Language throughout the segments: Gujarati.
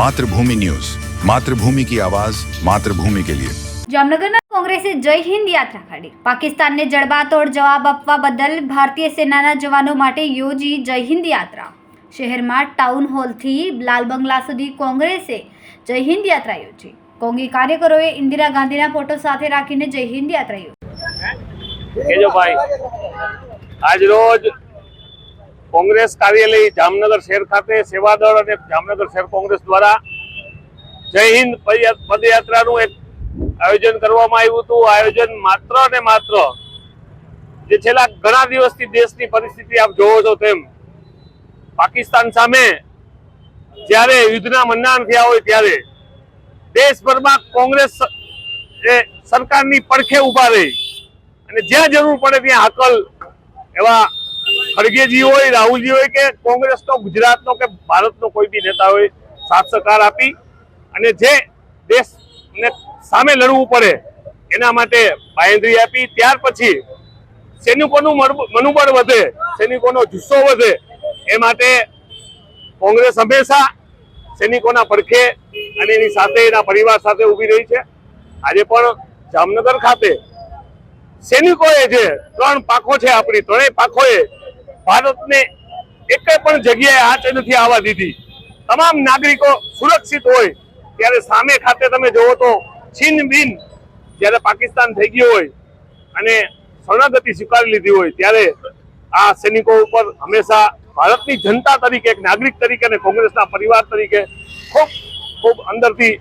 માતૃભૂમિ ન્યૂઝ. માતૃભૂમિ કી આવાજ માતૃભૂમિ કે લિયે. જામનગરમાં કોંગ્રેસે જય હિન્દ યાત્રા કાઢી. પાકિસ્તાનને જડબાતોડ જવાબ આપવા બદલ ભારતીય સેનાના જવાનો માટે યોજી જય હિન્દ યાત્રા. શહેરમાં ટાઉન હોલથી લાલ બંગલા સુધી કોંગ્રેસે જય હિન્દ યાત્રા યોજી. કોંગી કાર્યકરોએ ઇન્દિરા ગાંધીના ફોટો સાથે રાખીને જય હિન્દ યાત્રા યોજી. આજ રોજ કોંગ્રેસ કાર્યાલય જામનગર શહેર ખાતે સેવાદળ અને જામનગર શહેર કોંગ્રેસ દ્વારા જય હિન્દ પદયા- પદયાત્રાનું એક આયોજન કરવામાં આવ્યું હતું. આયોજન માત્ર ને માત્ર જે છેલ્લા ઘણા દિવસથી દેશની પરિસ્થિતિ આપ જોવો છો તેમ પાકિસ્તાન સામે જ્યારે યુદ્ધના મંડાણ થયા હોય ત્યારે દેશભરમાં કોંગ્રેસ સરકારની પડખે ઊભા રહી અને જ્યાં જરૂર પડે ત્યાં હકલ એવા ખડગેજી હોય, રાહુલજી હોય કે કોંગ્રેસનો, ગુજરાતનો કે ભારતનો કોઈ બી નેતા હોય, સાથ સહકાર આપી અને જે દેશને સામે લડવું પડે એના માટે બાયંદ્રી આપી. ત્યાર પછી સૈનિકોનું મનોબળ વધે, સૈનિકોનો જુસ્સો વધે, એ માટે કોંગ્રેસ હંમેશા સૈનિકોના પડખે અને એની સાથે એના પરિવાર સાથે ઊભી રહી છે. આજે પણ જામનગર ખાતે સૈનિકોએ જે ત્રણ પાખો છે આપણી, ત્રણેય પાખોએ ભારતને એક પણ જગ્યાએ આંચ નથી આવવા દીધી. તમામ નાગરિકો સુરક્ષિત હોય, ત્યારે સામે ખાતે તમે જોવો તો છીન બિન જ્યારે પાકિસ્તાન થઈ ગયું હોય અને શરણાગતિ સ્વીકારી લીધી હોય, ત્યારે આ સૈનિકો ઉપર હંમેશા ભારતની જનતા તરીકે, એક નાગરિક તરીકે અને કોંગ્રેસના પરિવાર તરીકે ખૂબ ખૂબ અંદરથી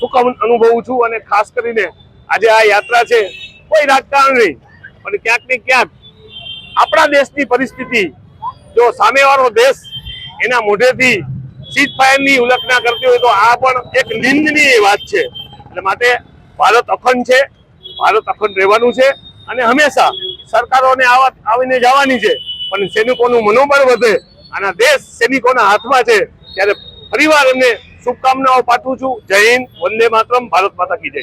સુખ અનુભવું છું અને ખાસ કરીને આજે આ યાત્રા છે, કોઈ રાજકારણ નહીં, પણ ક્યાંક ને ક્યાંક આપણા દેશની પરિસ્થિતિ. જો સામેવાળો દેશ એના મોઢેથી સીટ ફાયરની ઉલ્લંઘના કરતી હોય તો આ પણ એક નિંદનીય વાત છે. એટલે માટે ભારત અખંડ છે, ભારત અખંડ રહેવાનું છે અને હંમેશા સરકારોને આવા આવીને જવાની છે. પણ સૈનિકોનું મનોબળ વધે અને દેશ સૈનિકોના હાથમાં છે, ત્યારે ફરીવાર એમને શુભકામનાઓ પાઠવું છું. જય હિન્દ, વંદે માતરમ, ભારત માતા કી જય.